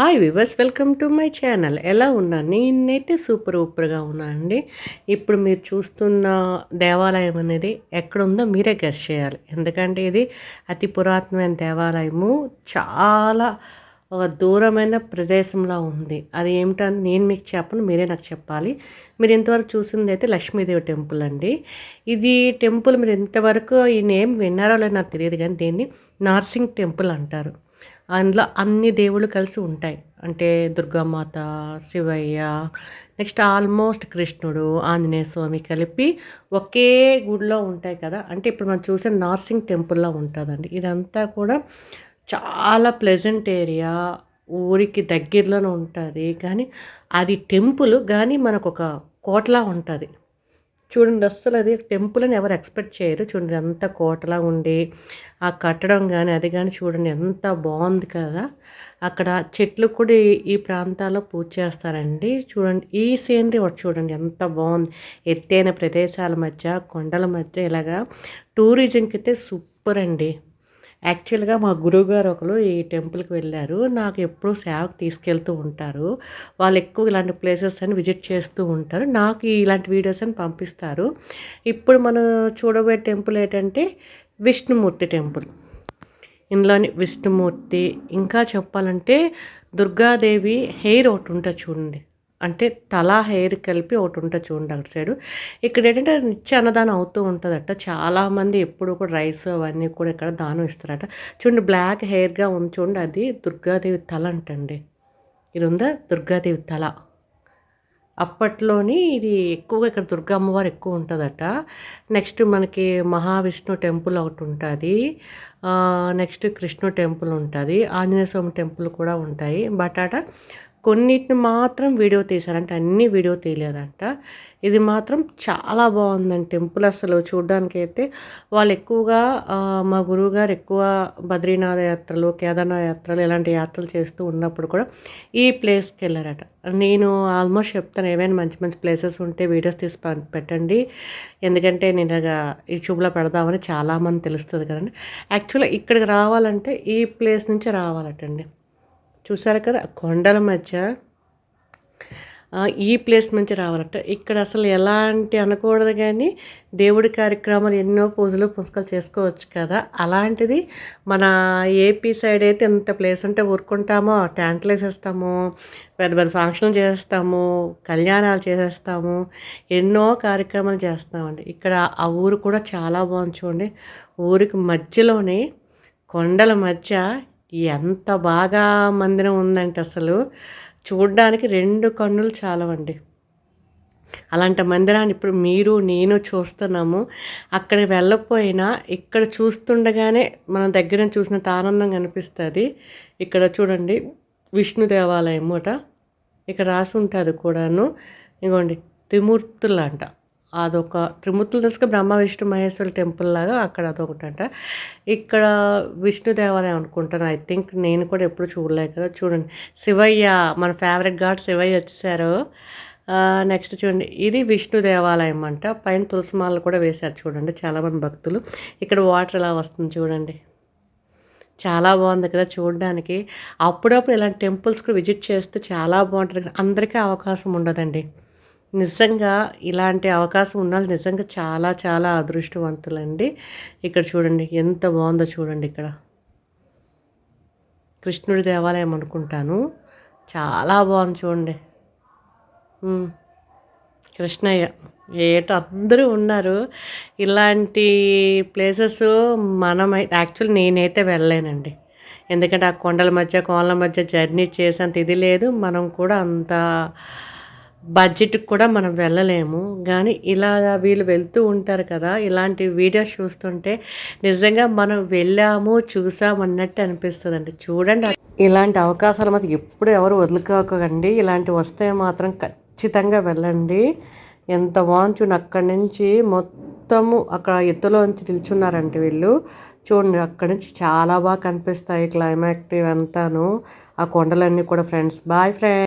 Hi viewers welcome to my channel ఎలా ఉన్నా? నేనైతే సూపర్ ఊపర్గా ఉన్నా అండి. ఇప్పుడు మీరు చూస్తున్న దేవాలయం అనేది ఎక్కడ ఉందో మీరే గెస్ చేయాలి. ఎందుకంటే ఇది అతి పురాతనమైన దేవాలయము. చాలా ఒక దూరమైన ప్రదేశంలో ఉంది. అది ఏమిటని నేను మీకు చెప్పను మీరే నాకు చెప్పాలి. మీరు ఇంతవరకు చూసింది అయితే లక్ష్మీదేవి టెంపుల్ అండి. ఇది టెంపుల్ మీరు ఇంతవరకు ఈ నేమ్ విన్నారో లేదో నాకు తెలియదు కానీ దీన్ని నార్సింగ్ టెంపుల్ అంటారు. అందులో అన్ని దేవుళ్ళు కలిసి ఉంటాయి. అంటే దుర్గామాత శివయ్య నెక్స్ట్ ఆల్మోస్ట్ కృష్ణుడు ఆంజనేయ స్వామి కలిపి ఒకే గుడిలో ఉంటాయి కదా. అంటే ఇప్పుడు మనం చూసే నార్సింగ్ టెంపుల్లో ఉంటుందండి. ఇదంతా కూడా చాలా ప్లెజెంట్ ఏరియా. ఊరికి దగ్గరలోనే ఉంటుంది. కానీ అది టెంపుల్ కానీ మనకు ఒక కోటలా ఉంటుంది. చూడండి అస్సలు అది టెంపుల్ అని ఎవరు ఎక్స్పెక్ట్ చేయరు. చూడండి ఎంత కోటలా ఉండి ఆ కట్టడం కానీ అది కానీ చూడండి ఎంత బాగుంది కదా. అక్కడ చెట్లు కూడా ఈ ప్రాంతాల్లో పూజ చేస్తారండి. చూడండి ఈ సీనరీ ఒకటి చూడండి ఎంత బాగుంది. ఎత్తైన ప్రదేశాల మధ్య కొండల మధ్య ఇలాగా టూరిజంకి అయితే సూపర్ అండి. యాక్చువల్గా మా గురువుగారు ఒకరు ఈ టెంపుల్కి వెళ్ళారు. నాకు ఎప్పుడూ సేవకు తీసుకెళ్తూ ఉంటారు. వాళ్ళు ఎక్కువ ఇలాంటి ప్లేసెస్ అని విజిట్ చేస్తూ ఉంటారు. నాకు ఇలాంటి వీడియోస్ అని పంపిస్తారు. ఇప్పుడు మనం చూడబోయే టెంపుల్ ఏంటంటే విష్ణుమూర్తి టెంపుల్. ఇందులోని విష్ణుమూర్తి ఇంకా చెప్పాలంటే దుర్గాదేవి హెయిర్ ఒకటి ఉంటుంది చూడండి. అంటే తల హెయిర్ కలిపి ఒకటి ఉంటుంది చూడండి అక్కడ సైడు. ఇక్కడ ఏంటంటే నిత్య అన్నదానం అవుతూ ఉంటుందట. చాలామంది ఎప్పుడు కూడా రైస్ అవన్నీ కూడా ఇక్కడ దానం ఇస్తారట. చూడండి బ్లాక్ హెయిర్గా ఉంది చూడండి అది. దుర్గాదేవి తల అంటండి. ఇది ఉందా? దుర్గాదేవి తల. అప్పట్లోని ఇది ఎక్కువగా ఇక్కడ దుర్గా అమ్మవారు ఎక్కువ ఉంటుందట. నెక్స్ట్ మనకి మహావిష్ణు టెంపుల్ ఒకటి ఉంటుంది. నెక్స్ట్ కృష్ణు టెంపుల్ ఉంటుంది. ఆంజనేయ స్వామి టెంపుల్ కూడా ఉంటాయి. బట్ అట కొన్నిటిని మాత్రం వీడియో తీశారంటే అన్ని వీడియో తీయలేదంట. ఇది మాత్రం చాలా బాగుందండి టెంపుల్ అసలు. చూడడానికైతే వాళ్ళు ఎక్కువగా మా గురువు గారు ఎక్కువ బద్రీనాథ యాత్రలు కేదార్నాథ్ యాత్రలు ఇలాంటి యాత్రలు చేస్తూ ఉన్నప్పుడు కూడా ఈ ప్లేస్కి వెళ్ళారట. నేను ఆల్మోస్ట్ చెప్తాను ఏమైనా మంచి మంచి ప్లేసెస్ ఉంటే వీడియోస్ తీసి పెట్టండి. ఎందుకంటే నేను యూట్యూబ్లో పెడదామని చాలామంది తెలుస్తుంది కదండి. యాక్చువల్గా ఇక్కడికి రావాలంటే ఈ ప్లేస్ నుంచి రావాలటండి. చూసారు కదా కొండల మధ్య ఈ ప్లేస్ నుంచి రావాలట. ఇక్కడ అసలు ఎలాంటి అనకూడదు కానీ దేవుడి కార్యక్రమాలు ఎన్నో పూజలు పుస్తకాలు చేసుకోవచ్చు కదా. అలాంటిది మన ఏపీ సైడ్ అయితే ఎంత ప్లేస్ అంటే ఊరుకుంటామో ట్యాంట్లు వేసేస్తాము పెద్ద పెద్ద ఫంక్షన్లు చేస్తాము కళ్యాణాలు చేసేస్తాము ఎన్నో కార్యక్రమాలు చేస్తామండి ఇక్కడ ఆ ఊరు కూడా చాలా బాగుంది చూడండి. ఊరికి మధ్యలోనే కొండల మధ్య ఎంత బాగా మందిరం ఉందంటే అసలు చూడడానికి రెండు కన్నులు చాలవండి. అలాంటి మందిరాన్ని ఇప్పుడు మీరు నేను చూస్తున్నాము. అక్కడికి వెళ్ళకపోయినా ఇక్కడ చూస్తుండగానే మనం దగ్గర చూసినంత ఆనందం కనిపిస్తుంది. ఇక్కడ చూడండి విష్ణు దేవాలయం మూట ఇక్కడ రాసి ఉంటుంది కూడాను. ఇగోండి త్రిమూర్తులు అంట అదొక త్రిమూర్తులు తెలుసుక బ్రహ్మ విష్ణు మహేశ్వర టెంపుల్ లాగా అక్కడ అదొకటంట. ఇక్కడ విష్ణు దేవాలయం అనుకుంటాను. ఐ థింక్ నేను కూడా ఎప్పుడు చూడలేదు కదా. చూడండి. శివయ్య మన ఫేవరెట్ గాడ్ శివయ్య వచ్చేసారు. నెక్స్ట్ చూడండి. ఇది విష్ణు దేవాలయం అంట. పైన తులసిమాలలు కూడా వేశారు చూడండి. చాలామంది భక్తులు. ఇక్కడ వాటర్ ఎలా వస్తుంది చూడండి. చాలా బాగుంది కదా చూడడానికి. అప్పుడప్పుడు ఇలాంటి టెంపుల్స్ కూడా విజిట్ చేస్తే చాలా బాగుంటుంది అందరికీ అవకాశం ఉండదండి. నిజంగా ఇలాంటి అవకాశం ఉండాలి నిజంగా చాలా చాలా అదృష్టవంతులండి. ఇక్కడ చూడండి ఎంత బాగుందో చూడండి ఇక్కడ. కృష్ణుడి దేవాలయం అనుకుంటాను. చాలా బాగుంది చూడండి. కృష్ణయ్య ఏటో అందరూ ఉన్నారు. ఇలాంటి ప్లేసెస్ మనమై యాక్చువల్ నేనైతే వెళ్ళలేనండి. ఎందుకంటే ఆ కొండల మధ్య కోళ్ళ మధ్య జర్నీ చేసేంత ఇది లేదు. మనం కూడా అంత బడ్జెట్కి కూడా మనం వెళ్ళలేము. కానీ ఇలా వీళ్ళు వెళ్తూ ఉంటారు కదా ఇలాంటి వీడియోస్ చూస్తుంటే నిజంగా మనం వెళ్ళాము చూసాం అన్నట్టు అనిపిస్తుంది అండి చూడండి ఇలాంటి అవకాశాలు మాత్రం ఎప్పుడు ఎవరు వదులుకోకండి. ఇలాంటి వస్తే మాత్రం ఖచ్చితంగా వెళ్ళండి. ఎంత బాగుంది అక్కడి నుంచి మొత్తము అక్కడ ఎత్తులోంచి నిల్చున్నారంటే వీళ్ళు. చూడండి అక్కడి నుంచి చాలా బాగా కనిపిస్తాయి క్లైమాక్ట్ ఇవంతాను. ఆ కొండలన్నీ కూడా ఫ్రెండ్స్. Bye friends.